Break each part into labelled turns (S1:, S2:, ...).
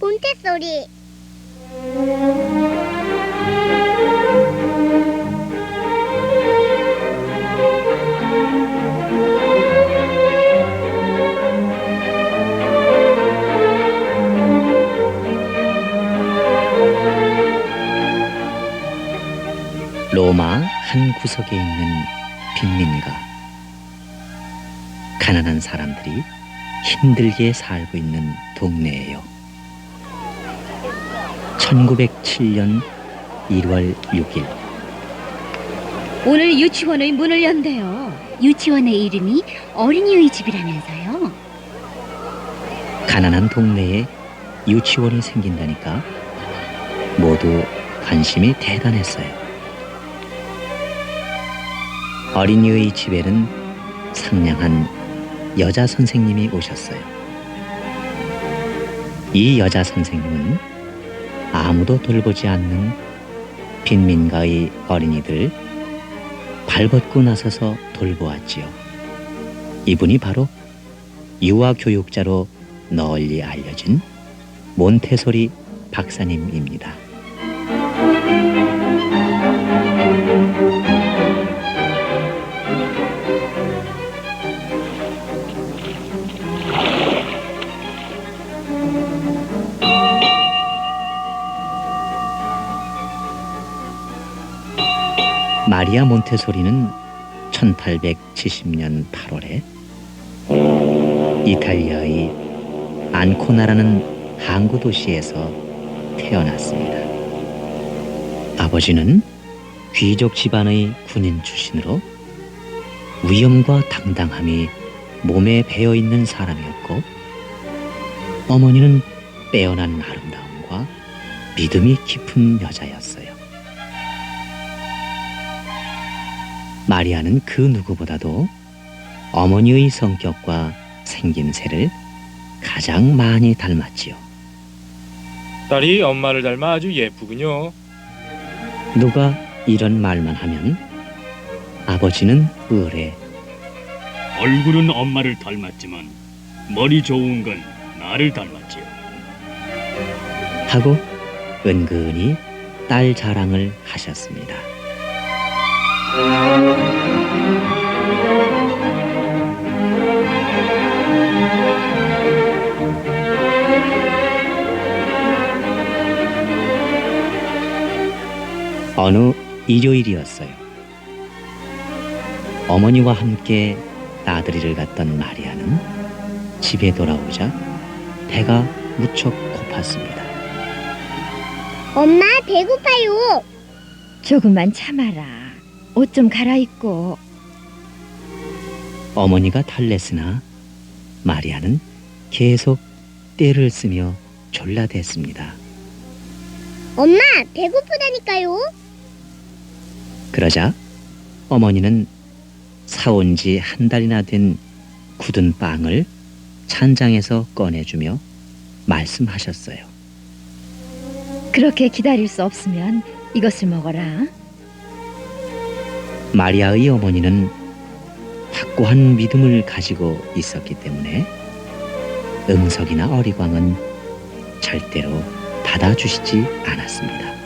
S1: 몬테소리.
S2: 로마 한 구석에 있는 빈민가. 가난한 사람들이 힘들게 살고 있는 동네예요. 1907년 1월 6일
S3: 오늘 유치원의 문을 연대요.
S1: 유치원의 이름이 어린이의 집이라면서요?
S2: 가난한 동네에 유치원이 생긴다니까 모두 관심이 대단했어요. 어린이의 집에는 상냥한 여자 선생님이 오셨어요. 이 여자 선생님은 아무도 돌보지 않는 빈민가의 어린이들 발벗고 나서서 돌보았지요. 이분이 바로 유아 교육자로 널리 알려진 몬테소리 박사님입니다. 마리아 몬테소리는 1870년 8월에 이탈리아의 안코나라는 항구 도시에서 태어났습니다. 아버지는 귀족 집안의 군인 출신으로 위엄과 당당함이 몸에 배어 있는 사람이었고 어머니는 빼어난 아름다움과 믿음이 깊은 여자였어요. 마리아는 그 누구보다도 어머니의 성격과 생김새를 가장 많이 닮았지요.
S4: 딸이 엄마를 닮아 아주 예쁘군요.
S2: 누가 이런 말만 하면 아버지는 의뢰
S5: 얼굴은 엄마를 닮았지만 머리 좋은 건 나를 닮았지요.
S2: 하고 은근히 딸 자랑을 하셨습니다. 어느 일요일이었어요. 어머니와 함께 나들이를 갔던 마리아는 집에 돌아오자 배가 무척 고팠습니다.
S1: 엄마, 배고파요.
S3: 조금만 참아라. 옷 좀 갈아입고.
S2: 어머니가 달랬으나 마리아는 계속 떼를 쓰며 졸라댔습니다.
S1: 엄마, 배고프다니까요.
S2: 그러자 어머니는 사온 지 한 달이나 된 굳은 빵을 찬장에서 꺼내주며 말씀하셨어요.
S3: 그렇게 기다릴 수 없으면 이것을 먹어라.
S2: 마리아의 어머니는 확고한 믿음을 가지고 있었기 때문에 음석이나 어리광은 절대로 받아주시지 않았습니다.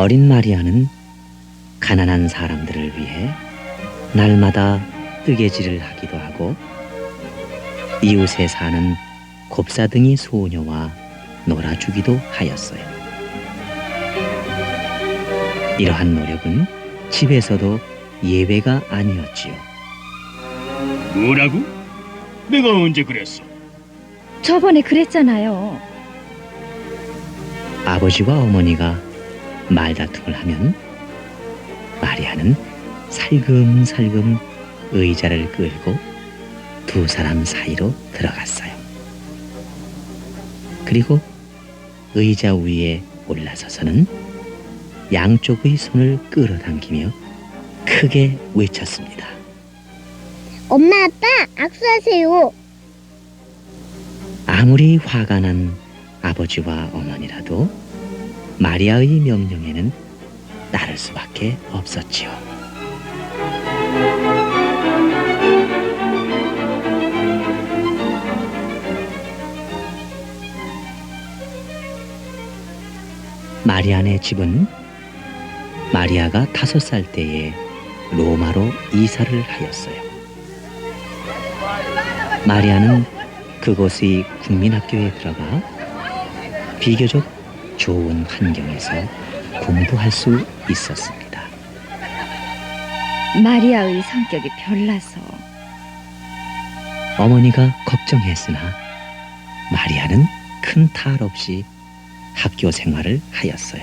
S2: 어린 마리아는 가난한 사람들을 위해 날마다 뜨개질을 하기도 하고 이웃에 사는 곱사등이 소녀와 놀아주기도 하였어요. 이러한 노력은 집에서도 예외가 아니었지요.
S5: 뭐라고? 내가 언제 그랬어?
S3: 저번에 그랬잖아요.
S2: 아버지와 어머니가 말다툼을 하면 마리아는 살금살금 의자를 끌고 두 사람 사이로 들어갔어요. 그리고 의자 위에 올라서서는 양쪽의 손을 끌어당기며 크게 외쳤습니다.
S1: 엄마, 아빠, 악수하세요.
S2: 아무리 화가 난 아버지와 어머니라도 마리아의 명령에는 따를 수밖에 없었지요. 마리아네 집은 마리아가 다섯 살 때에 로마로 이사를 하였어요. 마리아는 그곳의 국민학교에 들어가 비교적 좋은 환경에서 공부할 수 있었습니다.
S3: 마리아의 성격이 별나서
S2: 어머니가 걱정했으나 마리아는 큰 탈 없이 학교 생활을 하였어요.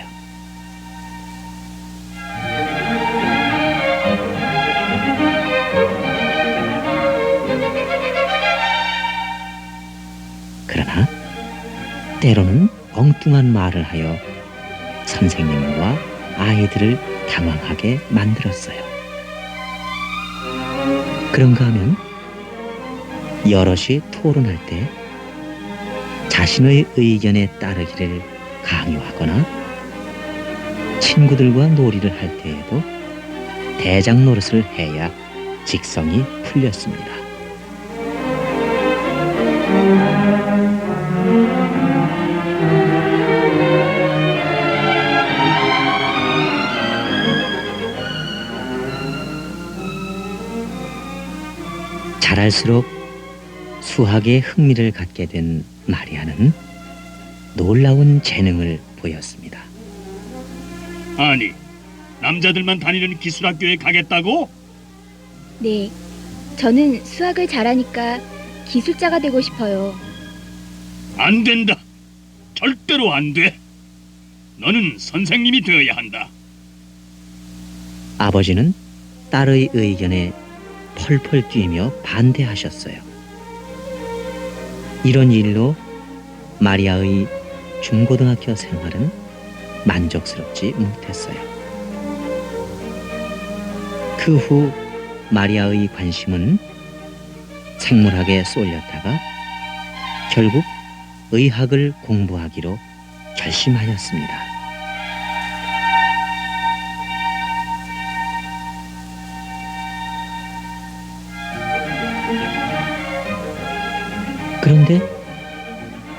S2: 그러나 때로는 엉뚱한 말을 하여 선생님과 아이들을 당황하게 만들었어요. 그런가 하면 여럿이 토론할 때 자신의 의견에 따르기를 강요하거나 친구들과 놀이를 할 때에도 대장 노릇을 해야 직성이 풀렸습니다. 자랄수록 수학에 흥미를 갖게 된 마리아는 놀라운 재능을 보였습니다.
S5: 아니, 남자들만 다니는 기술학교에 가겠다고?
S6: 네. 저는 수학을 잘하니까 기술자가 되고 싶어요.
S5: 안 된다. 절대로 안 돼. 너는 선생님이 되어야 한다.
S2: 아버지는 딸의 의견에 펄펄 뛰며 반대하셨어요. 이런 일로 마리아의 중고등학교 생활은 만족스럽지 못했어요. 그 후 마리아의 관심은 생물학에 쏠렸다가 결국 의학을 공부하기로 결심하였습니다. 그런데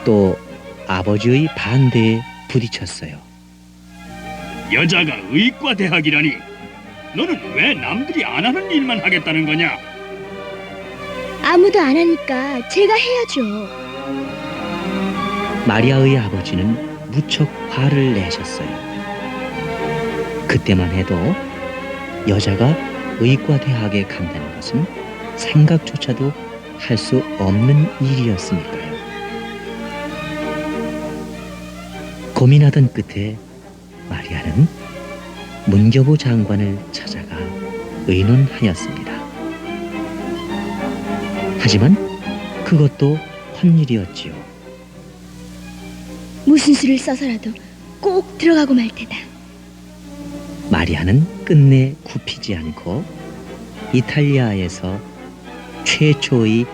S2: 또 아버지의 반대에 부딪혔어요.
S5: 여자가 의과 대학이라니. 너는 왜 남들이 안 하는 일만 하겠다는 거냐?
S6: 아무도 안 하니까 제가 해야죠.
S2: 마리아의 아버지는 무척 화를 내셨어요. 그때만 해도 여자가 의과 대학에 간다는 것은 생각조차도 할 수 없는 일이었으니까요. 고민하던 끝에 마리아는 문교부 장관을 찾아가 의논하였습니다. 하지만 그것도 헛일이었지요.
S6: 무슨 수를 써서라도 꼭 들어가고 말 테다.
S2: 마리아는 끝내 굽히지 않고 이탈리아에서 최초의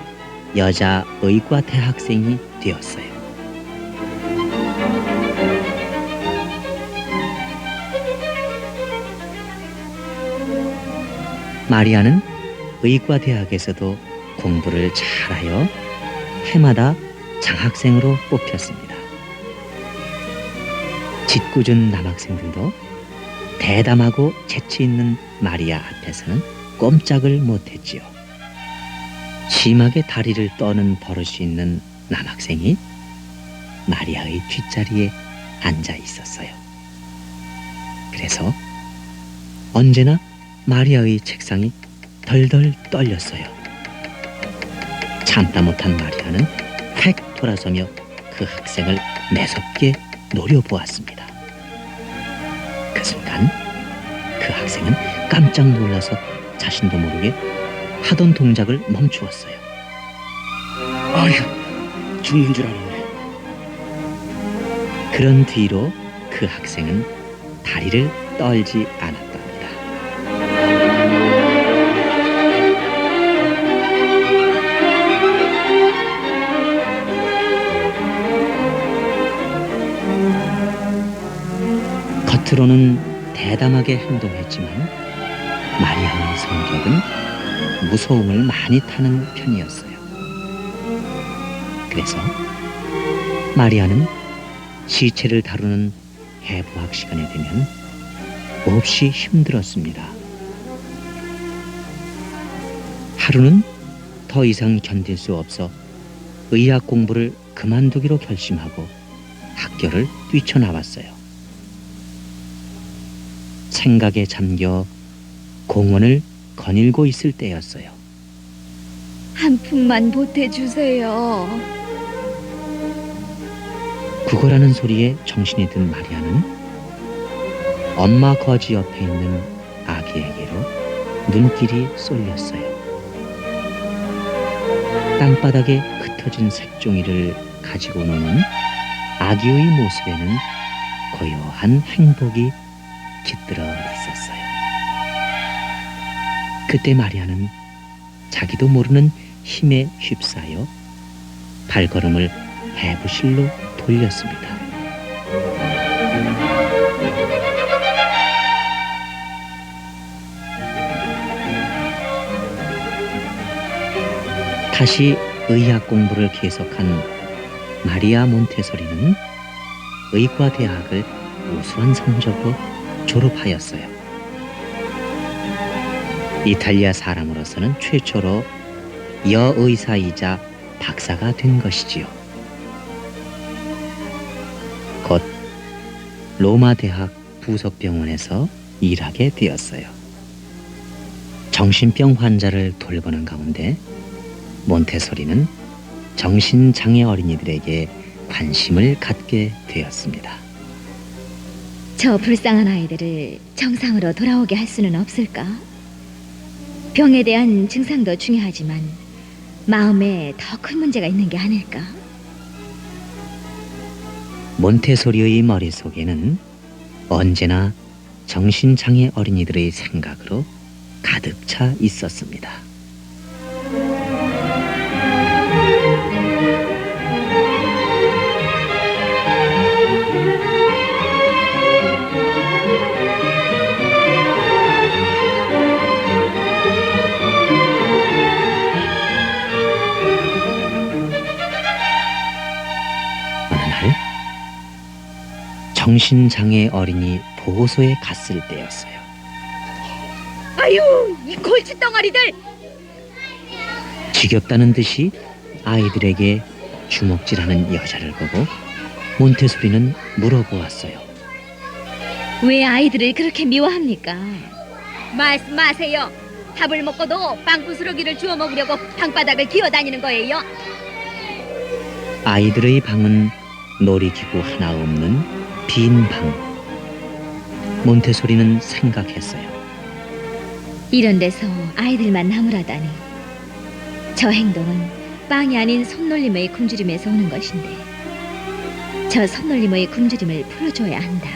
S2: 여자 의과 대학생이 되었어요. 마리아는 의과 대학에서도 공부를 잘하여 해마다 장학생으로 뽑혔습니다. 짓궂은 남학생들도 대담하고 재치 있는 마리아 앞에서는 꼼짝을 못했지요. 심하게 다리를 떠는 버릇이 있는 남학생이 마리아의 뒷자리에 앉아 있었어요. 그래서 언제나 마리아의 책상이 덜덜 떨렸어요. 참다 못한 마리아는 획 돌아서며 그 학생을 매섭게 노려보았습니다. 그 순간 그 학생은 깜짝 놀라서 자신도 모르게 하던 동작을 멈추었어요.
S5: 아휴, 죽는 줄 알았네.
S2: 그런 뒤로 그 학생은 다리를 떨지 않았답니다. 겉으로는 대담하게 행동했지만 마리아의 성격은 무서움을 많이 타는 편이었어요. 그래서 마리아는 시체를 다루는 해부학 시간이 되면 몹시 힘들었습니다. 하루는 더 이상 견딜 수 없어 의학 공부를 그만두기로 결심하고 학교를 뛰쳐나왔어요. 생각에 잠겨 공원을 거닐고 있을 때였어요.
S3: 한 푼만 보태주세요.
S2: 구걸하는 소리에 정신이 든 마리아는 엄마 거지 옆에 있는 아기에게로 눈길이 쏠렸어요. 땅바닥에 흩어진 색종이를 가지고 노는 아기의 모습에는 고요한 행복이 깃들어 있었어요. 그때 마리아는 자기도 모르는 힘에 휩싸여 발걸음을 해부실로 돌렸습니다. 다시 의학 공부를 계속한 마리아 몬테소리는 의과 대학을 우수한 성적으로 졸업하였어요. 이탈리아 사람으로서는 최초로 여의사이자 박사가 된 것이지요. 곧 로마 대학 부속병원에서 일하게 되었어요. 정신병 환자를 돌보는 가운데 몬테소리는 정신장애 어린이들에게 관심을 갖게 되었습니다.
S3: 저 불쌍한 아이들을 정상으로 돌아오게 할 수는 없을까? 병에 대한 증상도 중요하지만 마음에 더 큰 문제가 있는 게 아닐까?
S2: 몬테소리의 머릿속에는 언제나 정신장애 어린이들의 생각으로 가득 차 있었습니다. 정신장애 어린이 보호소에 갔을 때였어요.
S3: 아유, 이 골치 덩어리들!
S2: 지겹다는 듯이 아이들에게 주먹질하는 여자를 보고 몬테소리는 물어보았어요.
S3: 왜 아이들을 그렇게 미워합니까? 말씀하세요. 밥을 먹고도 빵부스러기를 주워 먹으려고 방바닥을 기어다니는 거예요.
S2: 아이들의 방은 놀이기구 하나 없는 빈 방. 몬테소리는 생각했어요.
S3: 이런 데서 아이들만 나무라다니. 저 행동은 빵이 아닌 손놀림의 굶주림에서 오는 것인데 저 손놀림의 굶주림을 풀어줘야 한다.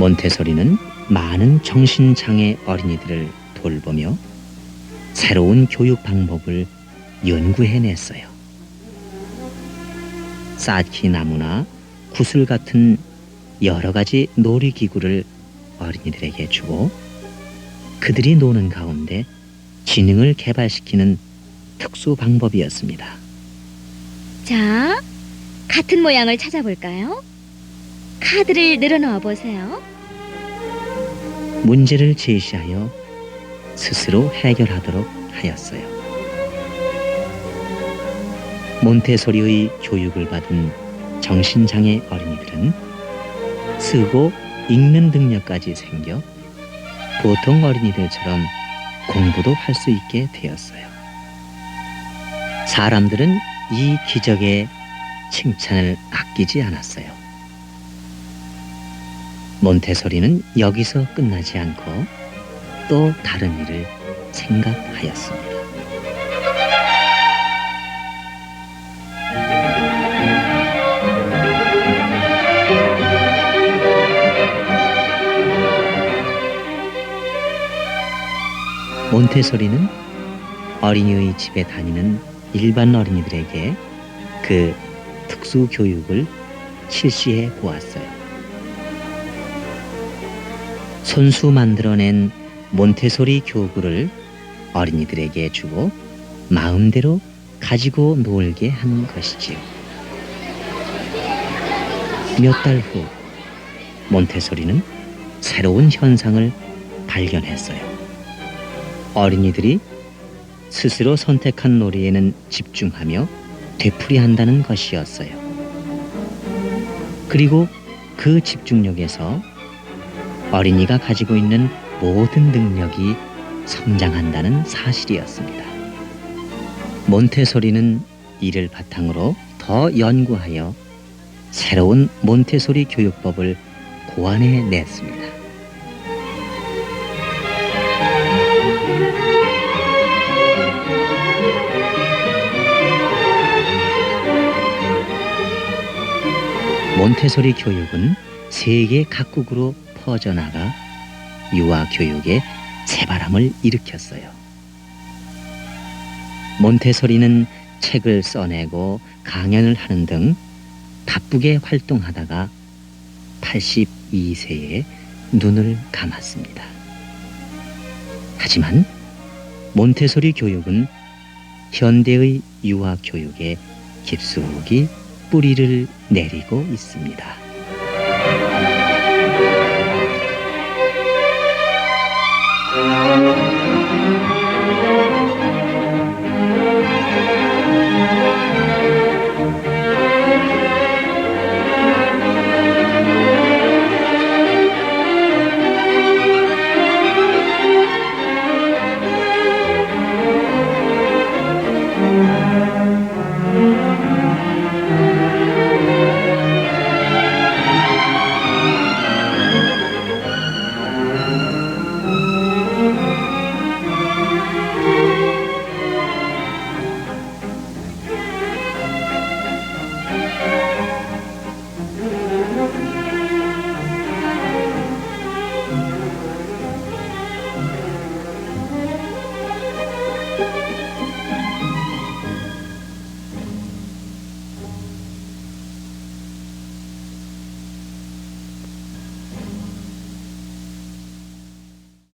S2: 몬테소리는 많은 정신장애 어린이들을 돌보며 새로운 교육 방법을 연구해냈어요. 쌓기 나무나 구슬 같은 여러 가지 놀이기구를 어린이들에게 주고 그들이 노는 가운데 지능을 개발시키는 특수 방법이었습니다.
S3: 자, 같은 모양을 찾아볼까요? 카드를 늘어놓아 보세요.
S2: 문제를 제시하여 스스로 해결하도록 하였어요. 몬테소리의 교육을 받은 정신장애 어린이들은 쓰고 읽는 능력까지 생겨 보통 어린이들처럼 공부도 할 수 있게 되었어요. 사람들은 이 기적에 칭찬을 아끼지 않았어요. 몬테소리는 여기서 끝나지 않고 또 다른 일을 생각하였습니다. 몬테소리는 어린이의 집에 다니는 일반 어린이들에게 그 특수 교육을 실시해 보았어요. 손수 만들어낸 몬테소리 교구를 어린이들에게 주고 마음대로 가지고 놀게 한 것이지요. 몇 달 후 몬테소리는 새로운 현상을 발견했어요. 어린이들이 스스로 선택한 놀이에는 집중하며 되풀이한다는 것이었어요. 그리고 그 집중력에서 어린이가 가지고 있는 모든 능력이 성장한다는 사실이었습니다. 몬테소리는 이를 바탕으로 더 연구하여 새로운 몬테소리 교육법을 고안해 냈습니다. 몬테소리 교육은 세계 각국으로 퍼져나가 유아 교육에 새바람을 일으켰어요. 몬테소리는 책을 써내고 강연을 하는 등 바쁘게 활동하다가 82세에 눈을 감았습니다. 하지만 몬테소리 교육은 현대의 유아 교육에 깊숙이 뿌리를 내리고 있습니다. Thank you.